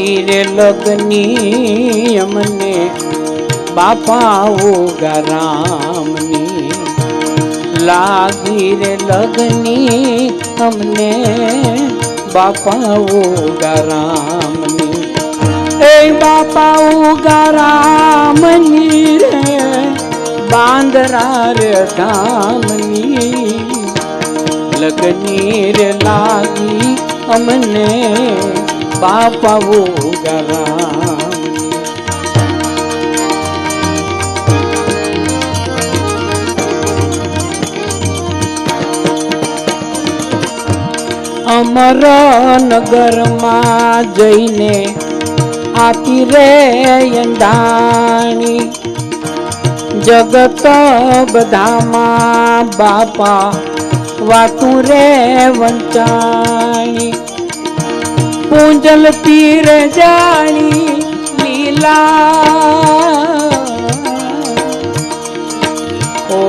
લાગી રે લગની અમને બાપા રામની લાગી રે લગની અમને બાપા રામની એ બાપા રામની રે બાંદરા રે ધામની લગની રે લાગી અમને બાપા રામ અમર નગરમાં જઈને આપી રે યંડાણી જગત બધામાં બાપા વાતું રે વંચાણી પૂંજલ પીર જાણી લીલા ઓ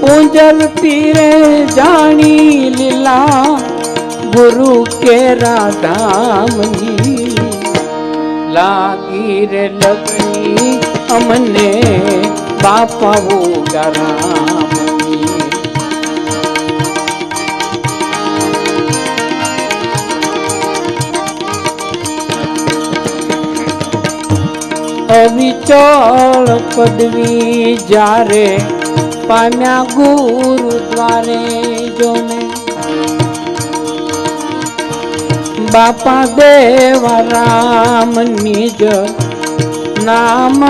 પૂંજલ પીરે જાણી લીલા ગુરુ કે રાધામની લાગી રે લગની અમને બાપા રામની અવિચળ પદવી જ્યારે પામ્યા ગુરુદ્વારે જોને. બાપા દેવા રામ નિજ નામ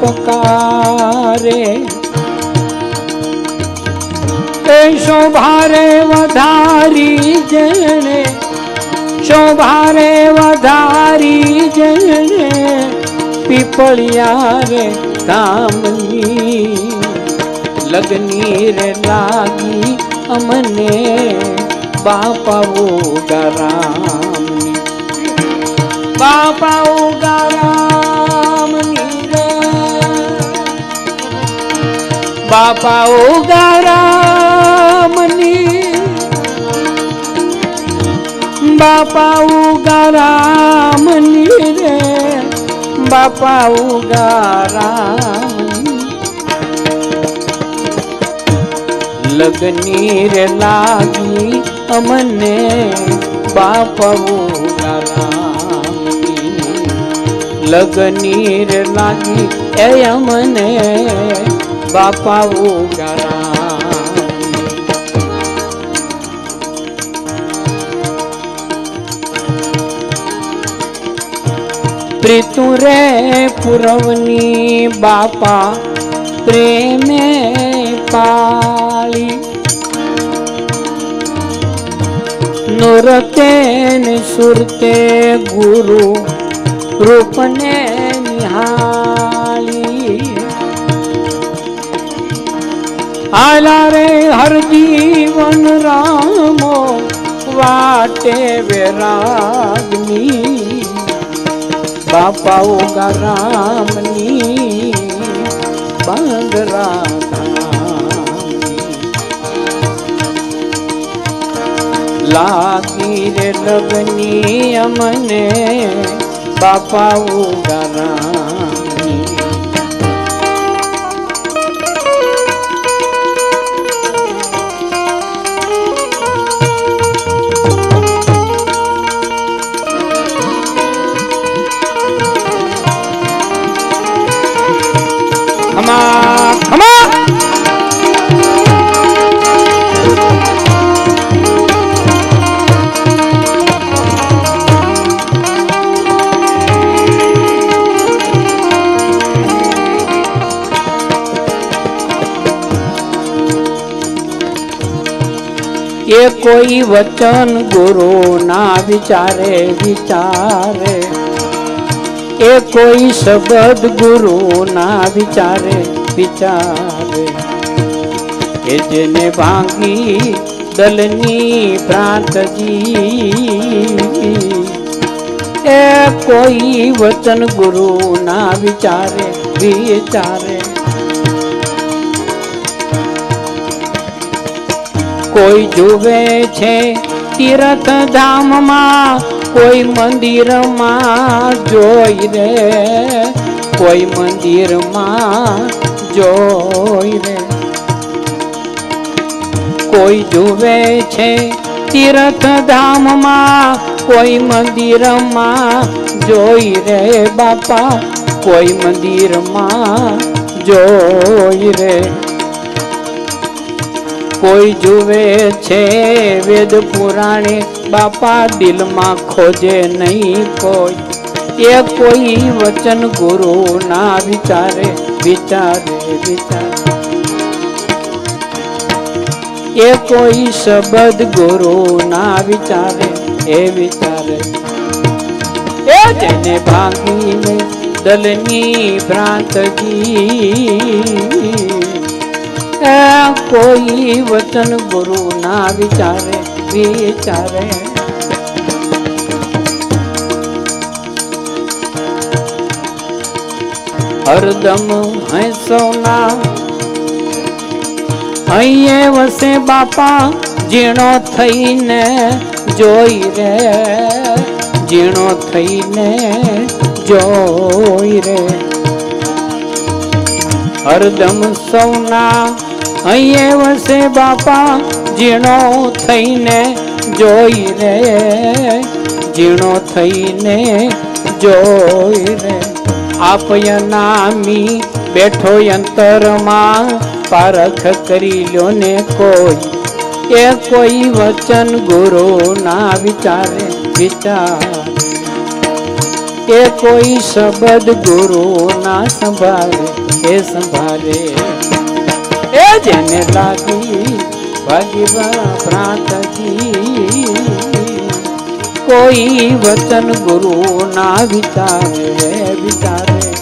પકારે. શોભારે વધારી જણે શોભારે વધારી જણે પીપળિયા રે ધામની લગની રે લાગી અમને બાપા રામની બાપા રામની રે બાપા રામની બાપા રામની રે બાપા ઉગારા લગની રે લાગી અમને બાપા રામની લગની રે લાગી એ અમને બાપા રામ પ્રીતુ રે પુરવની બાપા, પ્રેમે પાળી નુરતે સુરતે ગુરુ રૂપને નિહાળી. આલા રે હર જીવન રામો વાટે વેરાગની. બાપાઓ રામની બંગરા લાગી રે લગની અમને બાપાઓ રામની એ કોઈ વચન ગુરુ ના વિચારે વિચારે એ કોઈ શબ્દ ગુરુ ના વિચારે વિચારે એ જેને ભાંગી દલની પ્રાંતજી એ કોઈ વચન ગુરુ ના વિચારે વિચારે કોઈ જુવે છે તીર્થ ધામમાં કોઈ મંદિરમાં જોઈ રે, કોઈ મંદિરમાં જોઈ રે. કોઈ જુવે છે તીર્થ ધામમાં કોઈ મંદિરમાં જોઈ રે બાપા, કોઈ મંદિરમાં જોઈ રે. કોઈ જુએ છે વેદ પુરાણે, બાપા દિલમાં ખોજે નહીં કોઈ. એ કોઈ વચન ગુરુ ના વિચારે વિચારે વિચારે. એ કોઈ શબ્દ ગુરુ ના વિચારે, એ વિચારે. એ જેને ભાગીને દલની ભ્રાંતગી કોઈ વચન ગુરુ ના વિચારે વિચારે હરદમ હૈસોના અહીંયા વસે બાપા ઝીણો થઈને જોઈ રે ઝીણો થઈને જોઈ રે હરદમ સૌના અહીંયા વસે બાપા, ઝીણો થઈને જોઈ રે ઝીણો થઈને જોઈ રે આપય બેઠો અંતરમાં, પારખ કરી લ્યો ને કોઈ. એ કોઈ વચન ગુરુ ના વિચારે, વિચાર. એ કોઈ શબ્દ ગુરુ ના સંભાળે, એ સંભાળે. એ જેને લાગી ભાગી પ્રાંતજી કોઈ વચન ગુરુ ના વિચારે વિચારે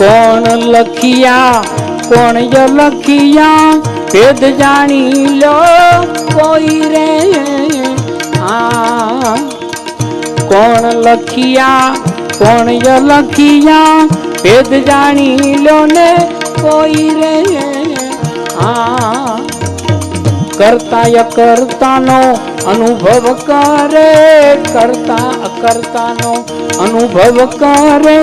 કોણ લખિયા કોણ ય લખિયા ભેદ જાણી લો કોઈ રે આ કોણ લખિયા કોણ ય લખિયા ભેદ જાણી લો ને કોઈ રે આ કરતા અકર્તાનો અનુભવ કરે કરતા અકર્તાનો અનુભવ કરે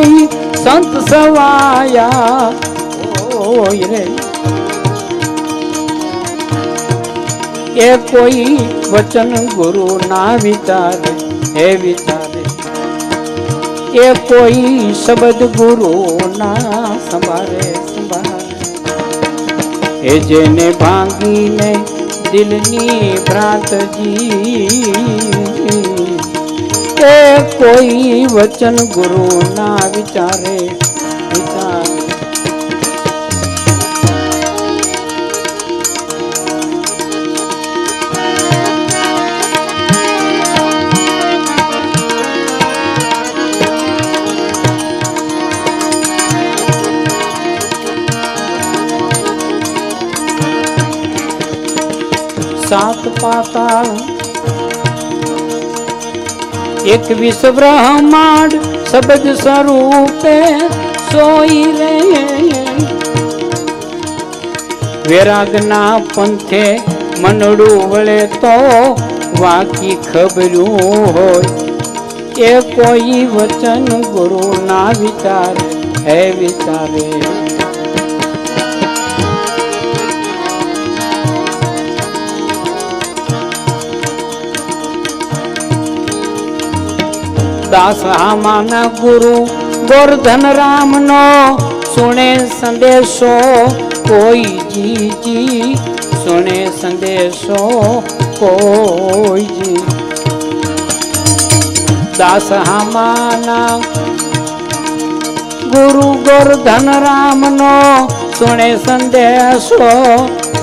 સંત સવાયા ઓય રે એ કોઈ વચન ગુરુ ના વિચારે હે વિચારે એ કોઈ શબ્દ ગુરુ ના સંભારે સંભારે એ જેને ભાંગીને દિલની ભ્રાંતજી એ કોઈ વચન ગુરુ ના વિચારે વિચારે સાત પાતાળ એક વિશ્વ બ્રહ્માંડ શબ્દ સ્વરૂપે સોઈ રે. વૈરાગના પંથે મનડું વળે તો વાકી ખબર્યું હોય. એ કોઈ વચન ગુરુ ના વિચારે હે વિચારે. દાસ હામાના ગુરુ ગોરધન રામનો સુણે સંદેશો, કોઈ જીજી સુણે સંદેશો, કોઈ જી દાસ હામાના ગુરુ ગોરધન રામનો સુણે સંદેશો,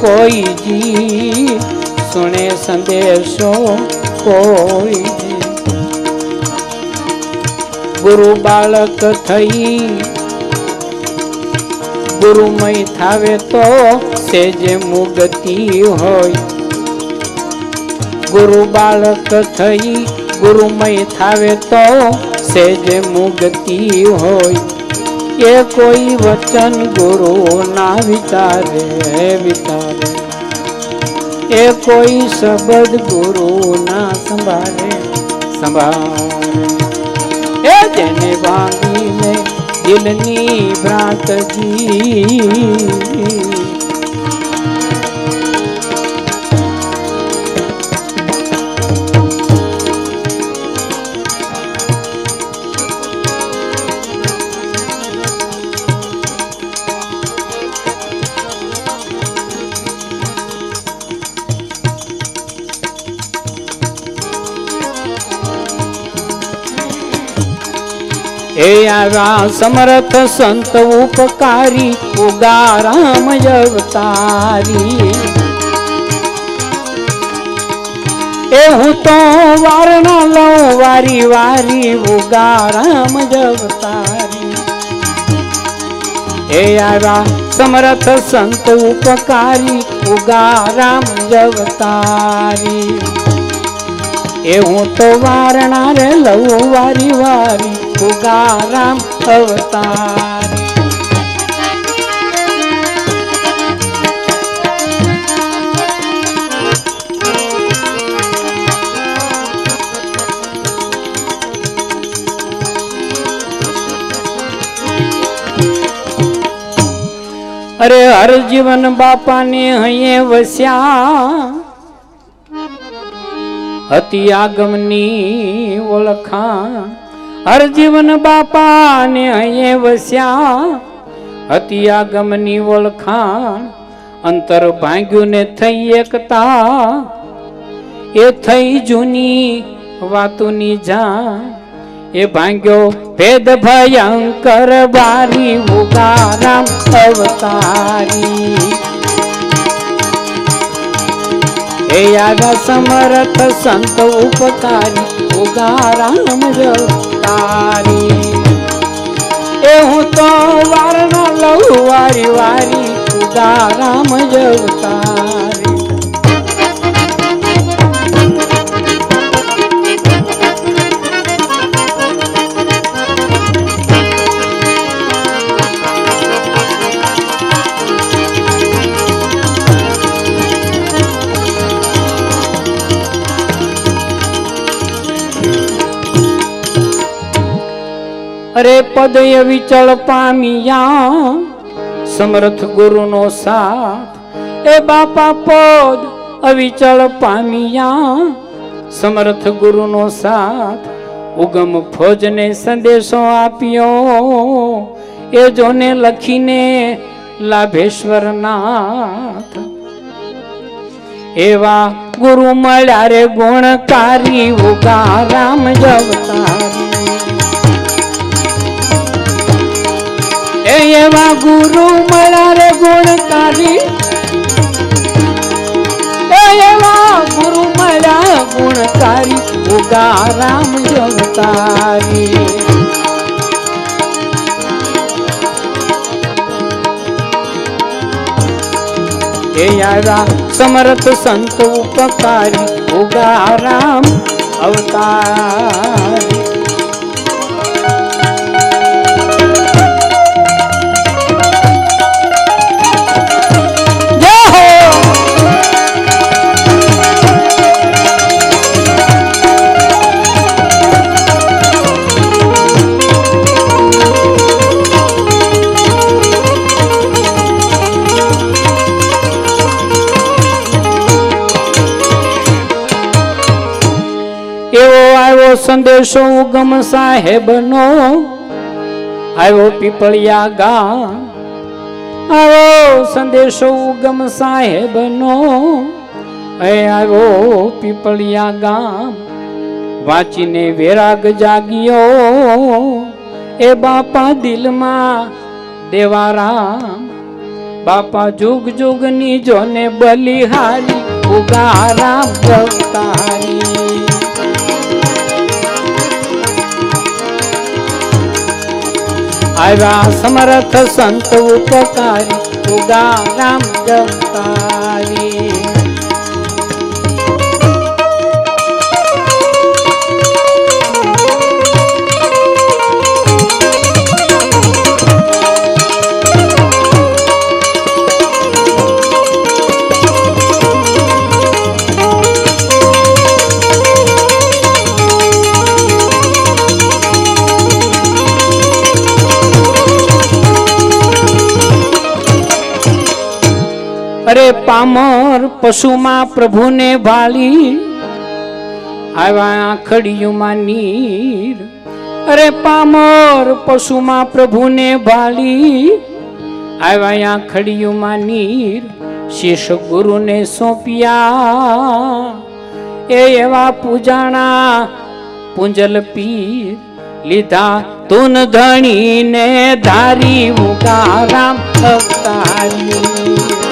કોઈ જી સુણે સંદેશો, કોઈ ગુરુ બાળક થઈ. ગુરુમય થાવે તો સેજે મુગતિ હોય. ગુરુ બાળક થઈ ગુરુમય થાવે તો સેજે મુગતિ હોય. એ કોઈ વચન ગુરુ ના વિચારે વિચારે. એ કોઈ શબ્દ ગુરુ ના સંભાળે. સંભાળે. એ જેને વાંગીને દિલની ભ્રાંતજી. આવ્યા સમર્થ સંત ઉપકારી, ઉગારામ અવતારી એ હું તો વારના લઉં, વારી વારી ઉગારામ અવતારી એ આવ્યા સમર્થ સંત ઉપકારી, ઉગારામ અવતારી એ હું તો વારણા રે લઉં, વારી વારી ઉગારામ અવતાર અરે હર જીવન બાપાને હૈયે વસ્યા હતી આગમની ઓળખાણ હર બાપા બાપાને અહીંયા વસ્યા. હતી આગમની ઓળખાણ અંતર ભાંગ્યું ને થઈ એકતા. એ થઈ જૂની વાતોની જાણ. એ ભાંગ્યો ભેદ ભયંકર બારી ઉગારામ અવતારી. એ યાદા સમર્થ સંત ઉપકારી ઉગારામ જવતારી એ હું તો વારના લઉં વારી વારી ઉગારામ જવતારી અરે પદય વિચળ પામિયા, સમર્થ ગુરુનો સાથ. એ બાપા પદ અવિચળ પામિયા, સમર્થ ગુરુનો સાથ. ઉગમ ફોજને સંદેશો આપ્યો, એ જોને લખીને લાભેશ્વર નાથ. એવા ગુરુ મળ્યા રે ગુણકારી, ઉગા રામ જવતારી. એવા ગુરુ મળ્યા રે ગુણકારી એવા ગુરુ મળ્યા ગુણકારી ઉગારામ જવતારી એ આવ્યા સમર્થ સંત ઉપકારી. ઉગારામ અવતારી. સંદેશો ઉગમ સાહેબનો. આવ્યો પીપળિયા ગામ. આવ્યો સંદેશો ઉગમ સાહેબનો. એ આવ્યો પીપળિયા ગામ. વાંચીને વેરાગ જાગ્યો. એ બાપા દિલમાં દેવારામ. બાપા જુગ જુગની જોને બલિહારી, ઉગારામ અવતારી આવ્યા સમર્થ સંત ઉપકારી ઉદા રામ પશુમાં પ્રભુને ભાળી આવ્યા આખડિયુંમાં નીર. અરે પામર પશુમાં પ્રભુને ભાળી આવ્યા આખડિયુંમાં નીર. શીશ ગુરુને સોંપ્યા. એ એવા પૂજાણા પૂંજલ પીર. લીધા તુન ધણીને ધારી ઉગા રામ અવતારી.